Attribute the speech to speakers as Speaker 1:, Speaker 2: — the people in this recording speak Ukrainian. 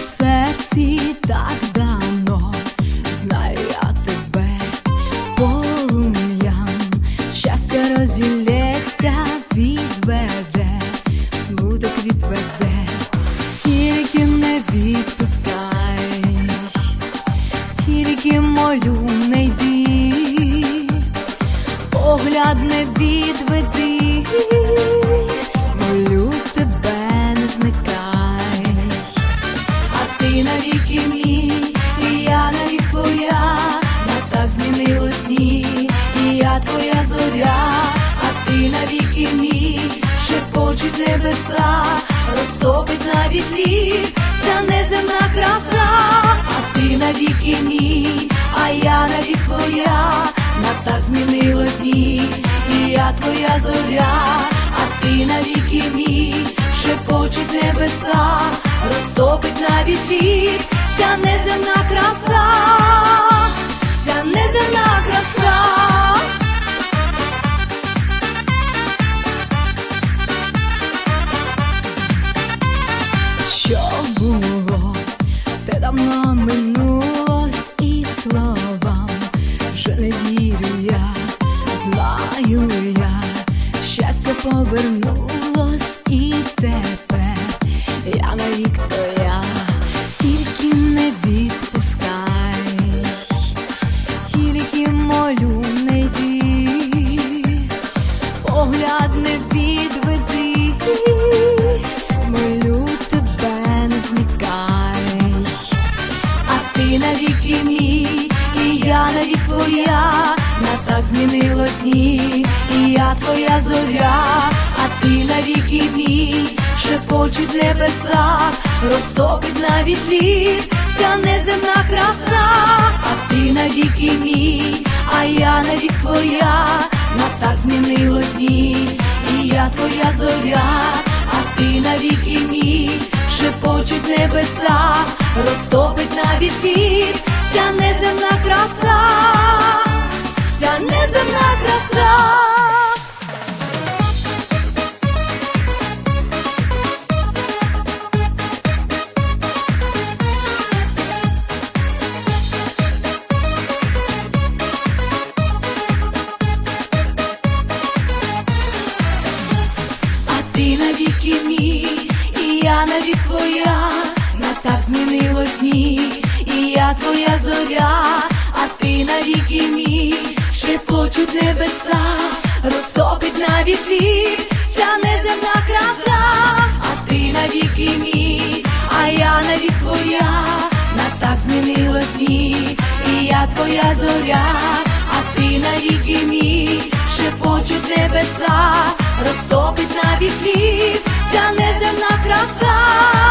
Speaker 1: серці так давно знаю я тебе, полум'ям, щастя розілється, відведе, смуток відведе, тільки не відпускай, тільки молю не йди, погляд не відведи. ти навіки мій, і я навік твоя, бо так змінилось ні, і я твоя зоря, а ти навіки мій, шепочуть небеса, розтопить на вітрі ця неземна краса, а ти навіки мій, а я навік твоя, бо так змінилось ні, і я твоя зоря, а ти навіки мій, шепочуть небеса розтопить навіть лід, ця неземна краса, ця неземна краса. Що було, те давно минулось і словам вже не вірю я, знаю я, щастя повернулось і тепер твоя, на так змінилось ні, і я твоя зоря, а ти навіки мій, шепочуть небеса, розтопить навіть лід, ця неземна краса, а ти навіки мій, а я навік твоя, на так змінилось ні, і я твоя зоря, а ти навіки мій, шепочуть небеса, розтопить навіть лід, ця неземна краса, навіки мій, і я навік твоя, на так змінилось ні, і я твоя зоря, а ти навіки мій, шепочуть небеса, розтопить навіть лід, ця неземна краса, а ти навіки мій, а я навік твоя, на так змінилось ні, і я твоя зоря, а ти навіки мій, шепочуть небеса, розтопить ця неземна ця неземна краса.